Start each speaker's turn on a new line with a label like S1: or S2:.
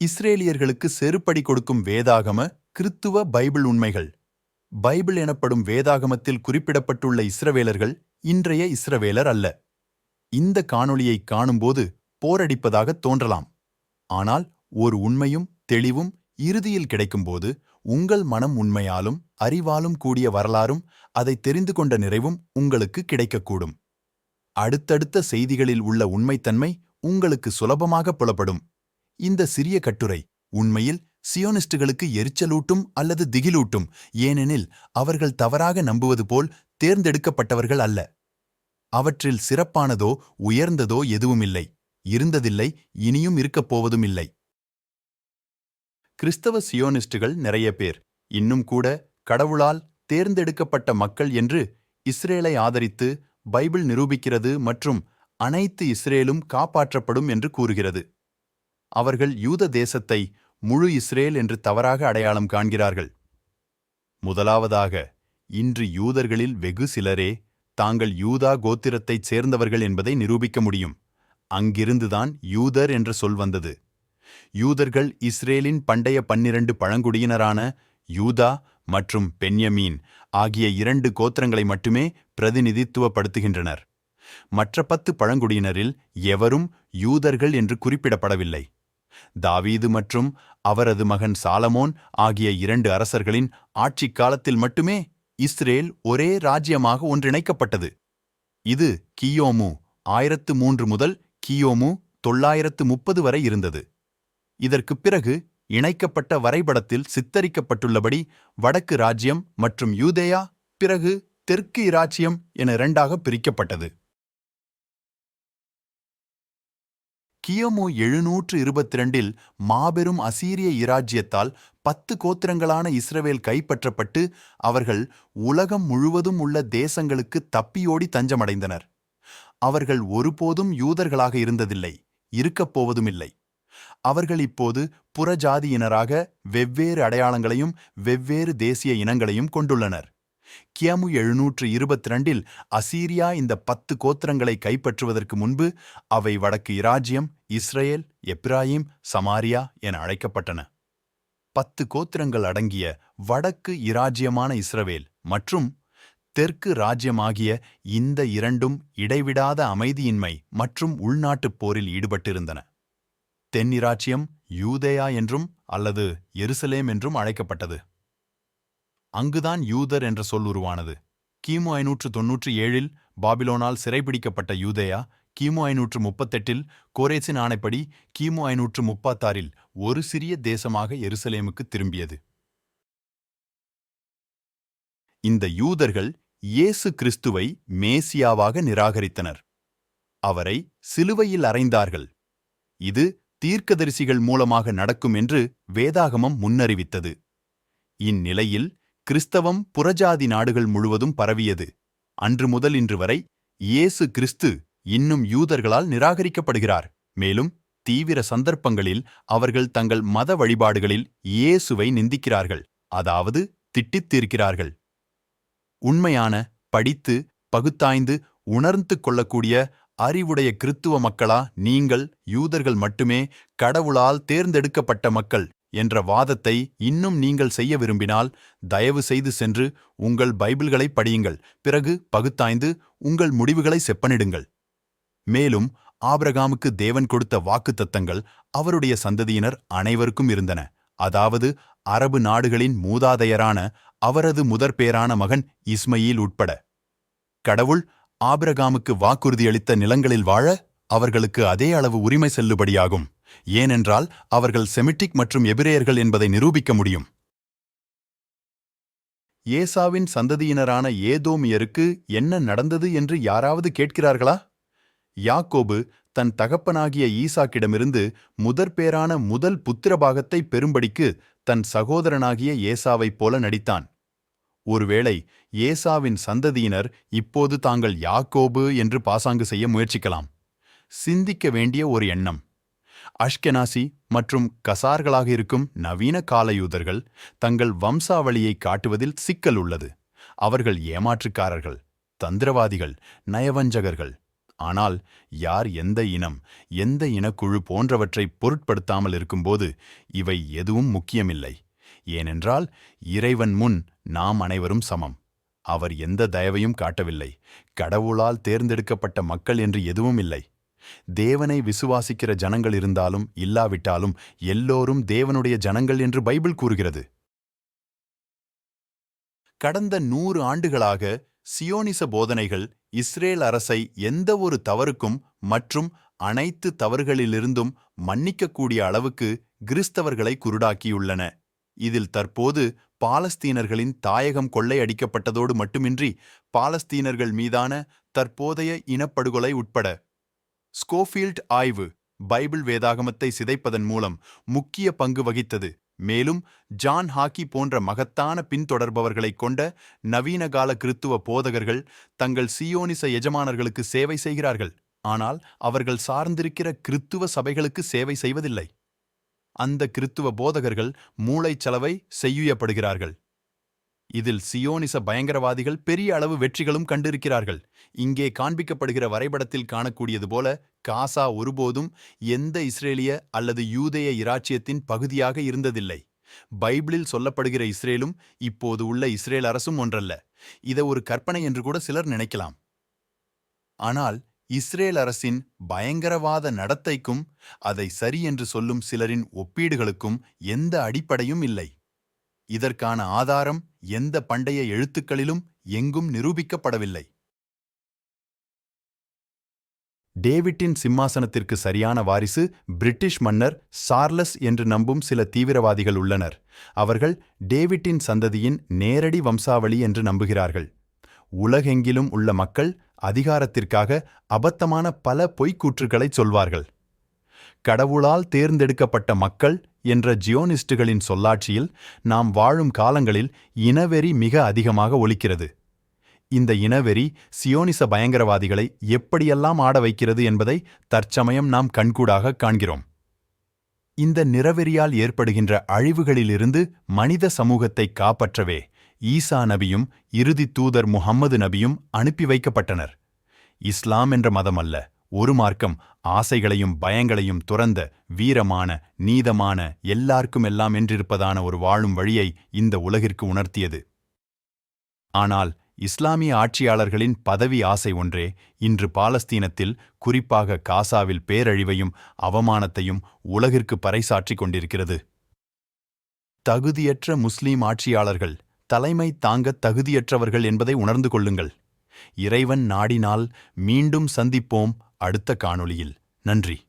S1: இஸ்ரேலியர்களுக்கு செருப்படி கொடுக்கும் வேதாகம கிறித்துவ பைபிள் உண்மைகள். பைபிள் எனப்படும் வேதாகமத்தில் குறிப்பிடப்பட்டுள்ள இஸ்ரவேலர்கள் இன்றைய இஸ்ரவேலர் அல்ல. இந்த காணொளியை காணும்போது போரடிப்பதாக தோன்றலாம். ஆனால் ஒரு உண்மையும் தெளிவும் இறுதியில் கிடைக்கும்போது உங்கள் மனம் உண்மையாலும் அறிவாலும் கூடிய வரலாறும் அதை தெரிந்து கொண்ட நிறைவும் உங்களுக்கு கிடைக்கக்கூடும். அடுத்தடுத்த செய்திகளில் உள்ள உண்மைத்தன்மை உங்களுக்கு சுலபமாக புலப்படும். இந்த சிறிய கட்டுரை உண்மையில் சியோனிஸ்டுகளுக்கு எரிச்சலூட்டும் அல்லது திகிலூட்டும் ஏனெனில் அவர்கள் தவறாக நம்புவது போல் தேர்ந்தெடுக்கப்பட்டவர்கள் அல்ல. அவற்றில் சிறப்பானதோ உயர்ந்ததோ எதுவுமில்லை இருந்ததில்லை இனியும் இருக்கப் போவதும் இல்லை கிறிஸ்தவ சியோனிஸ்டுகள் நிறைய பேர் இன்னும் கூட கடவுளால் தேர்ந்தெடுக்கப்பட்ட மக்கள் என்று இஸ்ரேலை ஆதரித்து பைபிள் நிரூபிக்கிறது மற்றும் அனைத்து இஸ்ரேலும் காப்பாற்றப்படும் என்று கூறுகிறது. அவர்கள் யூத தேசத்தை முழு இஸ்ரேல் என்று தவறாக அடையாளம் காண்கிறார்கள். முதலாவதாக இன்று யூதர்களில் வெகு சிலரே தாங்கள் யூதா கோத்திரத்தைச் சேர்ந்தவர்கள் என்பதை நிரூபிக்க முடியும். அங்கிருந்துதான் யூதர் என்ற சொல் வந்தது. யூதர்கள் இஸ்ரேலின் பண்டைய பன்னிரண்டு பழங்குடியினரான யூதா மற்றும் பென்யமீன் ஆகிய இரண்டு கோத்திரங்களை மட்டுமே பிரதிநிதித்துவப்படுத்துகின்றனர். மற்ற பத்து பழங்குடியினரில் எவரும் யூதர்கள் என்று குறிப்பிடப்படவில்லை. தாவீது மற்றும் அவரது மகன் சாலமோன் ஆகிய இரண்டு அரசர்களின் ஆட்சிக் காலத்தில் மட்டுமே இஸ்ரேல் ஒரே ராஜ்யமாக ஒன்றிணைக்கப்பட்டது. இது கியோமு ஆயிரத்து மூன்று முதல் கியோமு தொள்ளாயிரத்து முப்பது வரை இருந்தது. இதற்குப் பிறகு இணைக்கப்பட்ட வரைபடத்தில் சித்தரிக்கப்பட்டுள்ளபடி வடக்கு ராஜ்யம் மற்றும் யூதேயா பிறகு தெற்கு இராச்சியம் என இரண்டாக பிரிக்கப்பட்டது. கியோமு எழுநூற்று இருபத்திரண்டில் மாபெரும் அசீரிய இராஜ்யத்தால் பத்து கோத்திரங்களான இஸ்ரவேல் கைப்பற்றப்பட்டு அவர்கள் உலகம் முழுவதும் உள்ள தேசங்களுக்கு தப்பியோடி தஞ்சமடைந்தனர். அவர்கள் ஒருபோதும் யூதர்களாக இருந்ததில்லை இருக்கப் போவதுமில்லை. அவர்கள் இப்போது புறஜாதியினராக வெவ்வேறு அடையாளங்களையும் வெவ்வேறு தேசிய இனங்களையும் கொண்டுள்ளனர். கியாமு எழுநூற்று இருபத்தி ரெண்டில் அசீரியா இந்த பத்து கோத்திரங்களை கைப்பற்றுவதற்கு முன்பு அவை வடக்கு இராஜ்யம் இஸ்ரேல் எப்ராஹிம் சமாரியா என அழைக்கப்பட்டன. பத்து கோத்திரங்கள் அடங்கிய வடக்கு இராஜ்யமான இஸ்ரவேல் மற்றும் தெற்கு ராஜ்யமாகிய இந்த இரண்டும் இடைவிடாத அமைதியின்மை மற்றும் உள்நாட்டுப் போரில் ஈடுபட்டிருந்தன. தென்னிராச்சியம் யூதேயா என்றும் அல்லது எருசலேம் என்றும் அழைக்கப்பட்டது. அங்குதான் யூதர் என்ற சொல் உருவானது. கிமு ஐநூற்று தொன்னூற்றி ஏழில் பாபிலோனால் சிறைபிடிக்கப்பட்ட யூதேயா கிமு ஐநூற்று முப்பத்தெட்டில் கோரேசின் ஆணைப்படி கிமு ஐநூற்று முப்பத்தாறில் ஒரு சிறிய தேசமாக எருசலேமுக்கு திரும்பியது. இந்த யூதர்கள் இயேசு கிறிஸ்துவை மேசியாவாக நிராகரித்தனர். அவரை சிலுவையில் அறைந்தார்கள். இது தீர்க்கதரிசிகள் மூலமாக நடக்கும் என்று வேதாகமம் முன்னறிவித்தது. இந்நிலையில் கிறிஸ்தவம் புறஜாதி நாடுகள் முழுவதும் பரவியது. அன்று முதல் இன்று வரை இயேசு கிறிஸ்து இன்னும் யூதர்களால் நிராகரிக்கப்படுகிறார். மேலும் தீவிர சந்தர்ப்பங்களில் அவர்கள் தங்கள் மத வழிபாடுகளில் இயேசுவை நிந்திக்கிறார்கள். அதாவது திட்டித்தீர்க்கிறார்கள். உண்மையான படித்து பகுத்தாய்ந்து உணர்ந்து கொள்ளக்கூடிய அறிவுடைய கிறித்துவ மக்களா நீங்கள் யூதர்கள் மட்டுமே கடவுளால் தேர்ந்தெடுக்கப்பட்ட மக்கள். என்ற வாதத்தை இன்னும் நீங்கள் செய்ய விரும்பினால் தயவு செய்து சென்று உங்கள் பைபிள்களை படியுங்கள். பிறகு பகுத்தாய்ந்து உங்கள் முடிவுகளை செப்பனிடுங்கள். மேலும் ஆபிரகாமுக்கு தேவன் கொடுத்த வாக்குத்தத்தங்கள் அவருடைய சந்ததியினர் அனைவருக்கும் இருந்தன. அதாவது அரபு நாடுகளின் மூதாதையரான அவரது முதற்பேரான மகன் இஸ்மையில் உட்பட. கடவுள் ஆபிரகாமுக்கு வாக்குறுதியளித்த நிலங்களில் வாழ அவர்களுக்கு அதே அளவு உரிமை செல்லுபடியாகும். ஏனென்றால் அவர்கள் செமிட்டிக் மற்றும் எபிரேயர்கள் என்பதை நிரூபிக்க முடியும். ஏசாவின் சந்ததியினரான ஏதோமியருக்கு என்ன நடந்தது என்று யாராவது கேட்கிறார்களா? யாக்கோபு தன் தகப்பனாகிய ஈசாக்கிடமிருந்து முதற்பேரான முதல் புத்திரபாகத்தை பெரும்படிக்கு தன் சகோதரனாகிய ஏசாவைப் போல நடித்தான். ஒருவேளை ஏசாவின் சந்ததியினர் இப்போது தாங்கள் யாக்கோபு என்று பாசாங்கு செய்ய முயற்சிக்கலாம். சிந்திக்க வேண்டிய ஒரு எண்ணம். அஷ்கெனாசி மற்றும் கசார்களாக இருக்கும் நவீன காலயூதர்கள் தங்கள் வம்சாவளியை காட்டுவதில் சிக்கல் உள்ளது. அவர்கள் ஏமாற்றுக்காரர்கள் தந்திரவாதிகள் நயவஞ்சகர்கள். ஆனால் யார் எந்த இனம் எந்த இனக்குழு போன்றவற்றை பொருட்படுத்தாமல் இருக்கும்போது இவை எதுவும் முக்கியமில்லை. ஏனென்றால் இறைவன் முன் நாம் அனைவரும் சமம். அவர் எந்த தயவையும் காட்டவில்லை. கடவுளால் தேர்ந்தெடுக்கப்பட்ட மக்கள் என்று எதுவும் இல்லை. தேவனை விசுவாசிக்கிற ஜனங்கள் இருந்தாலும் இல்லாவிட்டாலும் எல்லோரும் தேவனுடைய ஜனங்கள் என்று பைபிள் கூறுகிறது. கடந்த நூறு ஆண்டுகளாக சியோனிச போதனைகள் இஸ்ரேல் அரசை எந்த ஒரு தவறுக்கும் மற்றும் அனைத்து தவறுகளிலிருந்தும் மன்னிக்கக்கூடிய அளவுக்கு கிறிஸ்தவர்களை குருடாக்கியுள்ளன. இதில் தற்போது பாலஸ்தீனர்களின் தாயகம் கொள்ளையடிக்கப்பட்டதோடு மட்டுமின்றி பாலஸ்தீனர்கள் மீதான தற்போதைய இனப்படுகொலை உட்பட ஸ்கோஃபீல்ட் ஆய்வு பைபிள் வேதாகமத்தை சிதைப்பதன் மூலம் முக்கிய பங்கு வகித்தது. மேலும் ஜான் ஹாக்கி போன்ற மகத்தான பின்தொடர்பவர்களைக் கொண்ட நவீனகால கிறித்துவ போதகர்கள் தங்கள் சியோனிச எஜமானர்களுக்கு சேவை செய்கிறார்கள். ஆனால் அவர்கள் சார்ந்திருக்கிற கிறித்துவ சபைகளுக்கு சேவை செய்வதில்லை. அந்த கிறித்துவ போதகர்கள் மூளைச்சலவை செய்யுயப்படுகிறார்கள். இதில் சியோனிச பயங்கரவாதிகள் பெரிய அளவு வெற்றிகளும் கண்டிருக்கிறார்கள். இங்கே காண்பிக்கப்படுகிற வரைபடத்தில் காணக்கூடியது போல காசா ஒருபோதும் எந்த இஸ்ரேலிய அல்லது யூதேய இராச்சியத்தின் பகுதியாக இருந்ததில்லை. பைபிளில் சொல்லப்படுகிற இஸ்ரேலும் இப்போது உள்ள இஸ்ரேல் அரசும் ஒன்றல்ல. இதை ஒரு கற்பனை என்று கூட சிலர் நினைக்கலாம். ஆனால் இஸ்ரேல் அரசின் பயங்கரவாத நடத்தைக்கும் அதை சரி என்று சொல்லும் சிலரின் ஒப்பீடுகளுக்கும் எந்த அடிப்படையும் இல்லை. இதற்கான ஆதாரம் எந்த பண்டைய எழுத்துக்களிலும் எங்கும் நிரூபிக்கப்படவில்லை. டேவிட்டின் சிம்மாசனத்திற்கு சரியான வாரிசு பிரிட்டிஷ் மன்னர் சார்லஸ் என்று நம்பும் சில தீவிரவாதிகள் உள்ளனர். அவர்கள் டேவிட்டின் சந்ததியின் நேரடி வம்சாவளி என்று நம்புகிறார்கள். உலகெங்கிலும் உள்ள மக்கள் அதிகாரத்திற்காக அபத்தமான பல பொய்க்கூற்றுகளைச் சொல்வார்கள். கடவுளால் தேர்ந்தெடுக்கப்பட்ட மக்கள் என்ற ஜியோனிஸ்டுகளின் சொல்லாட்சியில் நாம் வாழும் காலங்களில் இனவெறி மிக அதிகமாக ஒலிக்கிறது. இந்த இனவெறி சியோனிச பயங்கரவாதிகளை எப்படியெல்லாம் ஆட வைக்கிறது என்பதை தற்சமயம் நாம் கண்கூடாக காண்கிறோம். இந்த நிறவெறியால் ஏற்படுகின்ற அழிவுகளிலிருந்து மனித சமூகத்தை காப்பற்றவே ஈசா நபியும் இறுதி தூதர் முஹம்மது நபியும் அனுப்பி வைக்கப்பட்டனர். இஸ்லாம் என்ற மதமல்ல. அல்ல ஒரு மார்க்கம் ஆசைகளையும் பயங்களையும் துறந்த வீரமான நீதமான எல்லாருக்கும் எல்லாம் என்றிருப்பதான ஒரு வாழும் வழியை இந்த உலகிற்கு உணர்த்தியது. ஆனால் இஸ்லாமிய ஆட்சியாளர்களின் பதவி ஆசை ஒன்றே இன்று பாலஸ்தீனத்தில் குறிப்பாக காசாவில் பேரழிவையும் அவமானத்தையும் உலகிற்கு பறைசாற்றிக் கொண்டிருக்கிறது. தகுதியற்ற முஸ்லீம் ஆட்சியாளர்கள் தலைமை தாங்கத் தகுதியற்றவர்கள் என்பதை உணர்ந்து கொள்ளுங்கள். இறைவன் நாடினால் மீண்டும் சந்திப்போம் அடுத்த காணொளியில். நன்றி.